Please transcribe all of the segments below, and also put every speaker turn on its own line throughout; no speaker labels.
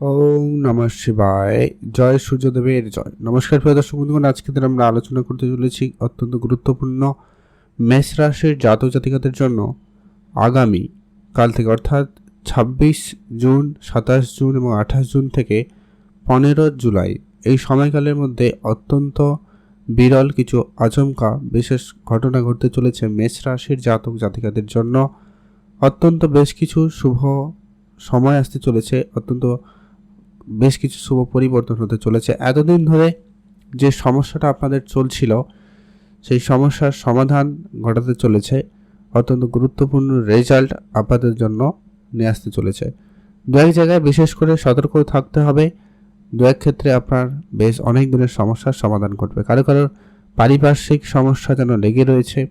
ওম নমঃ শিবায়। জয় সূর্যদেবের জয়। নমস্কার প্রিয় দর্শক বন্ধুগণ, আজকে দিন আমরা আলোচনা করতে চলেছি অত্যন্ত গুরুত্বপূর্ণ মেষ রাশির জাতক জাতিকাদের জন্য আগামী কাল থেকে, অর্থাৎ ছাব্বিশ জুন, সাতাশ জুন এবং আঠাশ জুন থেকে পনেরো জুলাই। এই সময়কালের মধ্যে অত্যন্ত বিরল কিছু আচমকা বিশেষ ঘটনা ঘটতে চলেছে মেষ রাশির জাতক জাতিকাদের জন্য। অত্যন্ত বেশ কিছু শুভ সময় আসতে চলেছে, অত্যন্ত বেশ কিছু শুভ পরিবর্তন হতে চলেছে। এতদিন ধরে যে সমস্যাটা আপনাদের চলছিল, সেই সমস্যার সমাধান ঘটাতে চলেছে। অত্যন্ত গুরুত্বপূর্ণ রেজাল্ট আপনাদের জন্য নিয়ে আসতে চলেছে। দু এক জায়গায় বিশেষ করে সতর্ক থাকতে হবে। দু এক ক্ষেত্রে আপনার বেশ অনেক দিনের সমস্যার সমাধান ঘটবে। কারও কারোর পারিপার্শ্বিক সমস্যা যেন লেগে রয়েছে।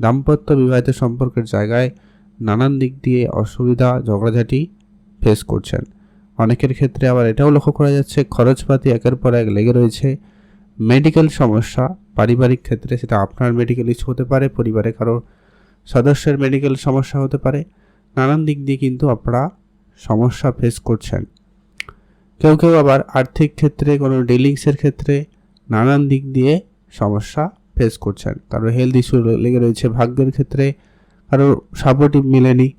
দাম্পত্য বিবাহিত সম্পর্কের জায়গায় নানান দিক দিয়ে অসুবিধা, ঝগড়াঝাটি ফেস করছেন। অনেকের ক্ষেত্রে আবার এটাও লক্ষ্য করা যাচ্ছে, খরচপাতি একের পর এক লেগে রয়েছে। মেডিকেল সমস্যা, পারিবারিক ক্ষেত্রে সেটা আপনার মেডিকেল ইস্যু হতে পারে, পরিবারে কারও সদস্যের মেডিকেল সমস্যা হতে পারে। নানান দিক দিয়ে কিন্তু আপনারা সমস্যা ফেস করছেন। কেউ কেউ আবার আর্থিক ক্ষেত্রে, কোনো ডিলিংসের ক্ষেত্রে নানান দিক দিয়ে সমস্যা ফেস করছেন। কারও হেলথ ইস্যু লেগে রয়েছে, ভাগ্যের ক্ষেত্রে কারও সাপোর্টিভ মিলেনি।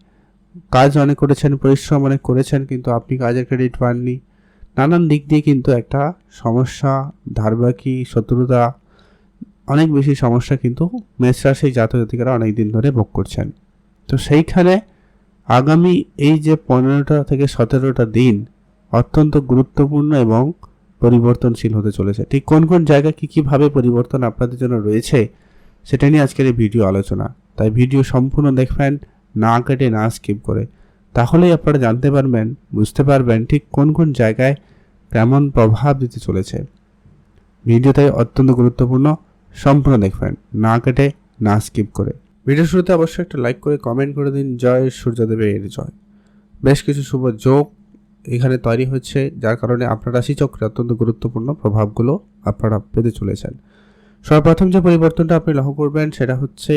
কাজ অনেক করেছেন, পরিশ্রম অনেক করেছেন, কিন্তু আপনি কাজের ক্রেডিট পাননি। নানান দিক দিয়ে কিন্তু একটা সমস্যা, ধারবাকি, শত্রুতা, অনেক বেশি সমস্যা কিন্তু মেষ রাশি জাতক জাতিকারা অনেক দিন ধরে ভোগ করছেন। তো সেইখানে আগামী এই যে পনেরোটা থেকে সতেরোটা দিন অত্যন্ত গুরুত্বপূর্ণ এবং পরিবর্তনশীল হতে চলেছে। ঠিক কোন কোন জায়গায় কী কীভাবে পরিবর্তন আপনাদের জন্য রয়েছে, সেটা নিয়ে আজকের এই ভিডিও আলোচনা। তাই ভিডিও সম্পূর্ণ দেখবেন না কেটে না স্কিপ করে। তাহলেই আপনারা জানতে পারবেন, বুঝতে পারবেন ঠিক কোন কোন জায়গায় কেমন প্রভাব দিতে চলেছে। ভিডিওটাই অত্যন্ত গুরুত্বপূর্ণ, সম্পূর্ণ দেখবেন, না কেটে না স্কিপ করে। ভিডিও শুরুতে অবশ্যই একটা লাইক করে কমেন্ট করে দিন, জয় সূর্যদেবের জয়। বেশ কিছু শুভ যোগ এখানে তৈরি হচ্ছে, যার কারণে আপনার রাশিচক্রে অত্যন্ত গুরুত্বপূর্ণ প্রভাবগুলো আপনারা পেতে চলেছেন। সর্বপ্রথম যে পরিবর্তনটা আপনি লক্ষ্য করবেন, সেটা হচ্ছে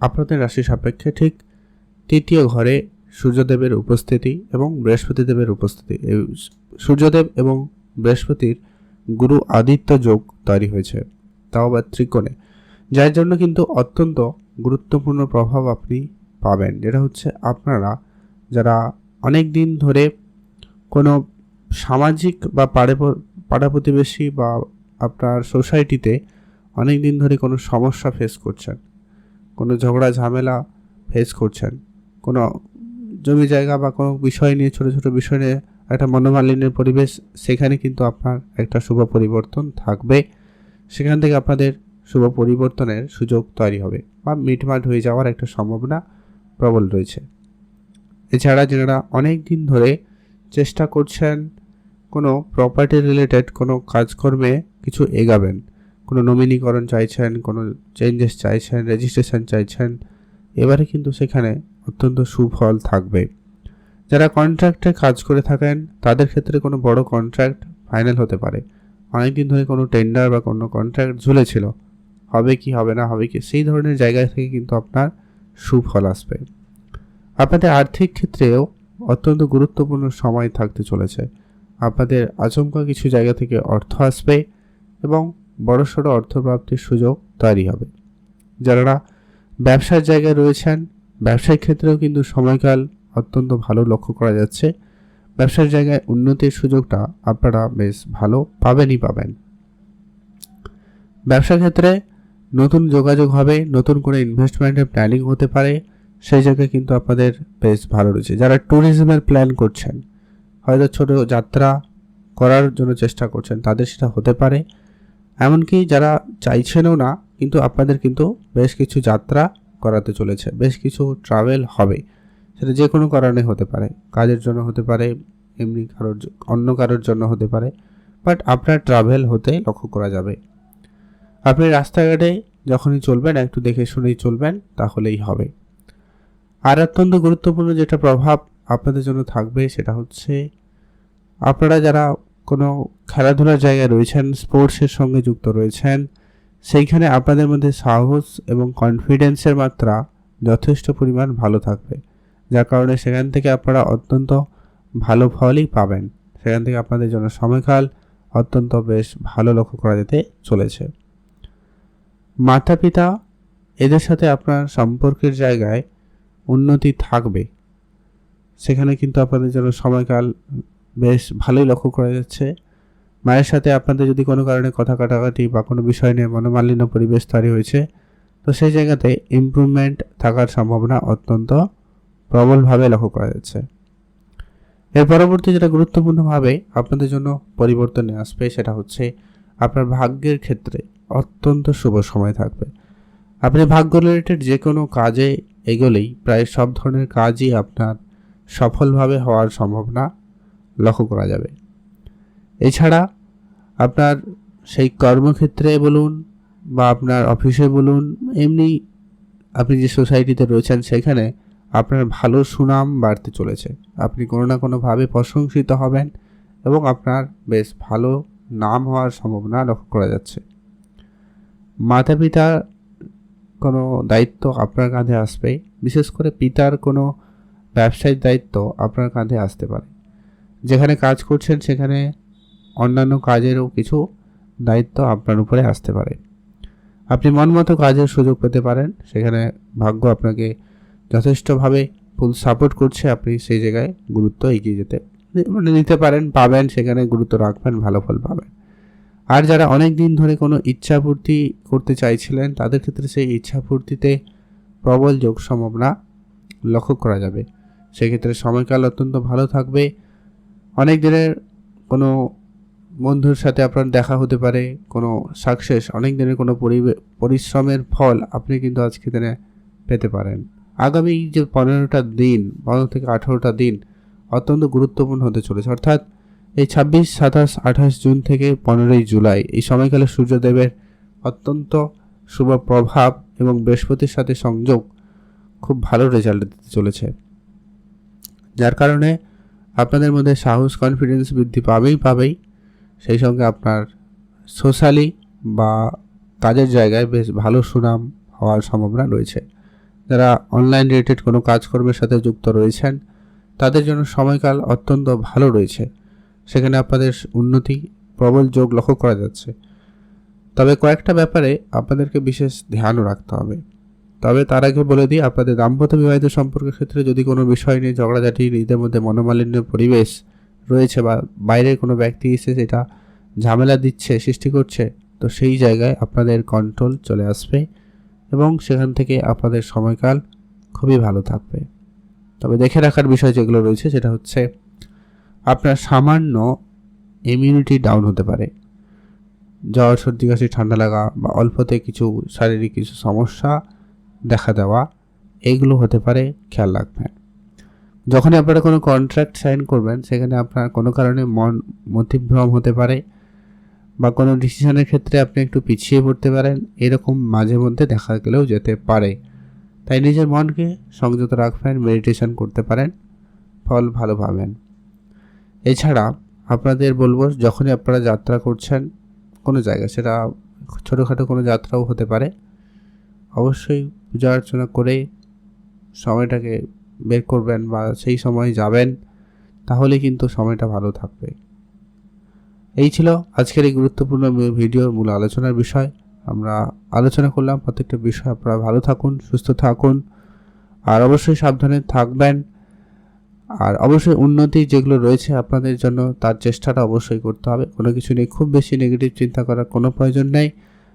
আপনাদের রাশি সাপেক্ষে ঠিক তৃতীয় ঘরে সূর্যদেবের উপস্থিতি এবং বৃহস্পতি দেবের উপস্থিতি। এই সূর্যদেব এবং বৃহস্পতির গুরু আদিত্য যোগ তৈরি হয়েছে, তাও আবার ত্রিকোণে, যার জন্য কিন্তু অত্যন্ত গুরুত্বপূর্ণ প্রভাব আপনি পাবেন। যেটা হচ্ছে আপনারা যারা অনেক দিন ধরে কোনো সামাজিক বা পাড়ে পাড়া প্রতিবেশী বা আপনার সোসাইটিতে অনেক দিন ধরে কোনো সমস্যা ফেস করছেন কোনো ঝগড়া, ঝামেলা ফেস করছেন। কোনো জমি জায়গা বা কোনো বিষয় নিয়ে, ছোটো ছোটো বিষয় নিয়ে একটা মনোমালিন্যের পরিবেশ, সেখানে কিন্তু আপনার একটা শুভ পরিবর্তন থাকবে। সেখান থেকে আপনাদের শুভ পরিবর্তনের সুযোগ তৈরি হবে বা মিটমাট হয়ে যাওয়ার একটা সম্ভাবনা প্রবল রয়েছে। এছাড়া যারা অনেক দিন ধরে চেষ্টা করছেন কোনো প্রপার্টি রিলেটেড কোনো কাজকর্মে কিছু এগাবেন কোনো নমিনীকরণ চাইছেন, কোনো চেঞ্জেস চাইছেন রেজিস্ট্রেশন চাইছেন, এবারে কিন্তু সেখানে অত্যন্ত সুফল থাকবে। যারা কন্ট্রাক্টে কাজ করে থাকেন, তাদের ক্ষেত্রে কোনো বড় কন্ট্রাক্ট ফাইনাল হতে পারে। অনেকদিন ধরে কোনো টেন্ডার বা কোনো কন্ট্রাক্ট ঝুলেছিল। হবে কি, হবে না, হবে কি, সেই ধরনের জায়গা থেকে কিন্তু আপনার সুফল আসবে। আপনাদের আর্থিক ক্ষেত্রেও অত্যন্ত গুরুত্বপূর্ণ সময় থাকতে চলেছে। আপনাদের আচমকা কিছু জায়গা থেকে অর্থ আসবে এবং বড়সড় অর্থপ্রাপ্তির সুযোগ তৈরি হবে। যারা ব্যবসার জায়গায় রয়েছেন ব্যবসায়িক ক্ষেত্রেও কিন্তু সময়কাল অত্যন্ত ভালো লক্ষ্য করা যাচ্ছে। ব্যবসার জায়গায় উন্নতির সুযোগটা আপনারা বেশ ভালো পাবেনই পাবেন। ব্যবসার ক্ষেত্রে নতুন যোগাযোগ হবে, নতুন করে ইনভেস্টমেন্টের প্ল্যানিং হতে পারে, সেই জায়গায় কিন্তু আপনাদের বেশ ভালো রয়েছে। যারা ট্যুরিজমের প্ল্যান করছেন, হয়তো ছোট যাত্রা করার জন্য চেষ্টা করছেন, তাদের সেটা হতে পারে। এমনকি যারা চাইছেনও না, কিন্তু আপনাদের কিন্তু বেশ কিছু যাত্রা করাতে চলেছে, বেশ কিছু ট্রাভেল হবে। সেটা যে কোনো কারণে হতে পারে, কাজের জন্য হতে পারে, এমনি কারোর অন্য কারোর জন্য হতে পারে বাট আপনার ট্রাভেল হতে লক্ষ্য করা যাবে। আপনি রাস্তাঘাটে যখনই চলবেন, একটু দেখে শুনেই চলবেন, তাহলেই হবে। আর অত্যন্ত গুরুত্বপূর্ণ যেটা প্রভাব আপনাদের জন্য থাকবে, সেটা হচ্ছে আপনারা যারা কোনো খেলাধুলার জায়গায় রয়েছেন, স্পোর্টসের সঙ্গে যুক্ত রয়েছেন, সেইখানে আপনাদের মধ্যে সাহস এবং কনফিডেন্সের মাত্রা যথেষ্ট পরিমাণ ভালো থাকবে। যার কারণে সেখান থেকে আপনারা অত্যন্ত ভালো ফলই পাবেন। সেখান থেকে আপনাদের জন্য সময়কাল অত্যন্ত বেশ ভালো লক্ষ্য করা যেতে চলেছে। মাতা পিতা এদের সাথে আপনার সম্পর্কের জায়গায় উন্নতি থাকবে। সেখানে কিন্তু আপনাদের জন্য সময়কাল বেশ ভালোই লক্ষ্য করা যাচ্ছে। মায়ের সাথে আপনাদের যদি কোনো কারণে কথা কাটাকাটি বা কোনো বিষয় নিয়ে মনোমালিন্য পরিবেশ তৈরি হয়েছে, তো সেই জায়গাতে ইমপ্রুভমেন্ট থাকার সম্ভাবনা অত্যন্ত প্রবলভাবে লক্ষ্য করা যাচ্ছে। এর পরবর্তী যেটা গুরুত্বপূর্ণভাবে আপনাদের জন্য পরিবর্তনে আসবে, সেটা হচ্ছে আপনার ভাগ্যের ক্ষেত্রে অত্যন্ত শুভ সময় থাকবে। আপনি ভাগ্য রিলেটেড যে কোনো কাজে এগোলেই প্রায় সব ধরনের কাজই আপনার সফলভাবে হওয়ার সম্ভাবনা লক্ষ্য করা যাবে। এছাড়া আপনার সেই কর্মক্ষেত্রে বলুন বা আপনার অফিসে বলুন, এমনি আপনি যে সোসাইটিতে রয়েছেন সেখানে আপনার ভালো সুনাম বাড়তে চলেছে। আপনি কোনো না কোনোভাবে প্রশংসিত হবেন এবং আপনার বেশ ভালো নাম হওয়ার সম্ভাবনা লক্ষ্য করা যাচ্ছে। মাতা পিতার কোনো দায়িত্ব আপনার কাঁধে আসবে, বিশেষ করে পিতার কোনো ব্যবসায়িক দায়িত্ব আপনার কাঁধে আসতে পারে। যেখানে কাজ করছেন, সেখানে অন্যান্য কাজেরও কিছু দায়িত্ব আপনার উপরে আসতে পারে। আপনি মন মতো কাজের সুযোগ পেতে পারেন, সেখানে ভাগ্য আপনাকে যথেষ্টভাবে ফুল সাপোর্ট করছে, আপনি সেই জায়গায় গুরুত্ব এগিয়ে যেতে মানে নিতে পারেন, পাবেন, সেখানে গুরুত্ব রাখবেন, ভালো ফল পাবেন। আর যারা অনেক দিন ধরে কোনো ইচ্ছা পূর্তি করতে চাইছিলেন, তাদের ক্ষেত্রে সেই ইচ্ছা পূর্তিতে প্রবল যোগ সম্ভাবনা লক্ষ্য করা যাবে। সেক্ষেত্রে সময়কাল অত্যন্ত ভালো থাকবে অনেক দিনের কোনো বন্ধুর সাথে আপনার দেখা হতে পারে, কোনো সাকসেস অনেক দিনের কোনো পরিশ্রমের ফল আপনি কিন্তু আজকে দিনে পেতে পারেন। আগামী যে পনেরোটা দিন, পনেরো থেকে আঠেরোটা দিন অত্যন্ত গুরুত্বপূর্ণ হতে চলেছে। অর্থাৎ এই ছাব্বিশ, সাতাশ, আঠাশ জুন থেকে পনেরোই জুলাই এই সময়কালে সূর্যদেবের অত্যন্ত শুভ প্রভাব এবং বৃহস্পতির সাথে সংযোগ খুব ভালো রেজাল্ট দিতে চলেছে। যার কারণে আপনাদের মধ্যে সাহস কনফিডেন্স বৃদ্ধি পাবেই পাবেই। সেই সঙ্গে আপনার সোশ্যালি বা কাজের জায়গায় বেশ ভালো সুনাম হওয়ার সম্ভাবনা রয়েছে। যারা অনলাইন রিলেটেড কোনো কাজকর্মের সাথে যুক্ত রয়েছেন, তাদের জন্য সময়কাল অত্যন্ত ভালো রয়েছে। সেখানে আপনাদের উন্নতি, প্রবল যোগ লক্ষ্য করা যাচ্ছে। তবে কয়েকটা ব্যাপারে আপনাদেরকে বিশেষ ধ্যানও রাখতে হবে। তবে তার আগে বলে দিই, আপনাদের দাম্পত্য বিবাহিত সম্পর্কের ক্ষেত্রে যদি কোনো বিষয় নিয়ে ঝগড়াঝাটি নিজেদের মধ্যে মনোমালিন্য পরিবেশ রয়েছে বা বাইরের কোনো ব্যক্তি এসে সেটা ঝামেলা দিচ্ছে, সৃষ্টি করছে, তো সেই জায়গায় আপনাদের কন্ট্রোল চলে আসবে এবং সেখান থেকে আপনাদের সময়কাল খুবই ভালো থাকবে। তবে দেখে রাখার বিষয় যেগুলো রয়েছে, সেটা হচ্ছে আপনার সামান্য ইমিউনিটি ডাউন হতে পারে। জ্বর, সর্দি, কাশি, ঠান্ডা লাগা বা অল্পতে কিছু শারীরিক কিছু সমস্যা দেখা দেওয়া এইগুলো হতে পারে, খেয়াল রাখবেন। যখনই আপনারা কোনো কন্ট্রাক্ট সাইন করবেন, সেখানে আপনার কোনো কারণে মন মতিভ্রম হতে পারে বা কোনো ডিসিশনের ক্ষেত্রে আপনি একটু পিছিয়ে পড়তে পারেন, এরকম মাঝে মধ্যে দেখা গেলেও যেতে পারে। তাই নিজের মনকে সংযত রাখবেন মেডিটেশন করতে পারেন, ফল ভালো পাবেন। এছাড়া আপনাদের বলব, যখনই আপনারা যাত্রা করছেন কোনো জায়গায়, সেটা ছোটোখাটো কোনো যাত্রাও হতে পারে। অবশ্যই পূজা অর্চনা করে সময়টাকে বের করবেন বা সেই সময় যাবেন, তাহলে কিন্তু সময়টা ভালো থাকবে। এই ছিল আজকের এই গুরুত্বপূর্ণ ভিডিওর মূল আলোচনার বিষয়। আমরা আলোচনা করলাম প্রত্যেকটা বিষয়। আপনারা ভালো থাকুন, সুস্থ থাকুন, আর অবশ্যই সাবধানে থাকবেন। আর অবশ্যই উন্নতি যেগুলো রয়েছে আপনাদের জন্য, তার চেষ্টাটা অবশ্যই করতে হবে। কোনো কিছু নিয়ে খুব বেশি নেগেটিভ চিন্তা করার কোনো প্রয়োজন নেই।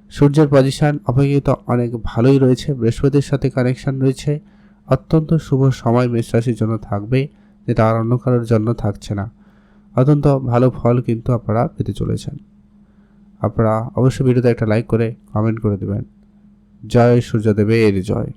সূর্যের পজিশন অপেক্ষিত অনেক ভালোই রয়েছে। বৃহস্পতির সাথে কানেকশন রয়েছে। অত্যন্ত শুভ সময় মেষরাশির জন্য থাকবে, যেটা আর অন্য কারোর জন্য থাকছে না। অত্যন্ত ভালো ফল কিন্তু আপনারা পেতে চলেছেন। আপনারা অবশ্যই ভিডিওতে একটা লাইক করে কমেন্ট করে দেবেন। জয় সূর্যদেবের জয়।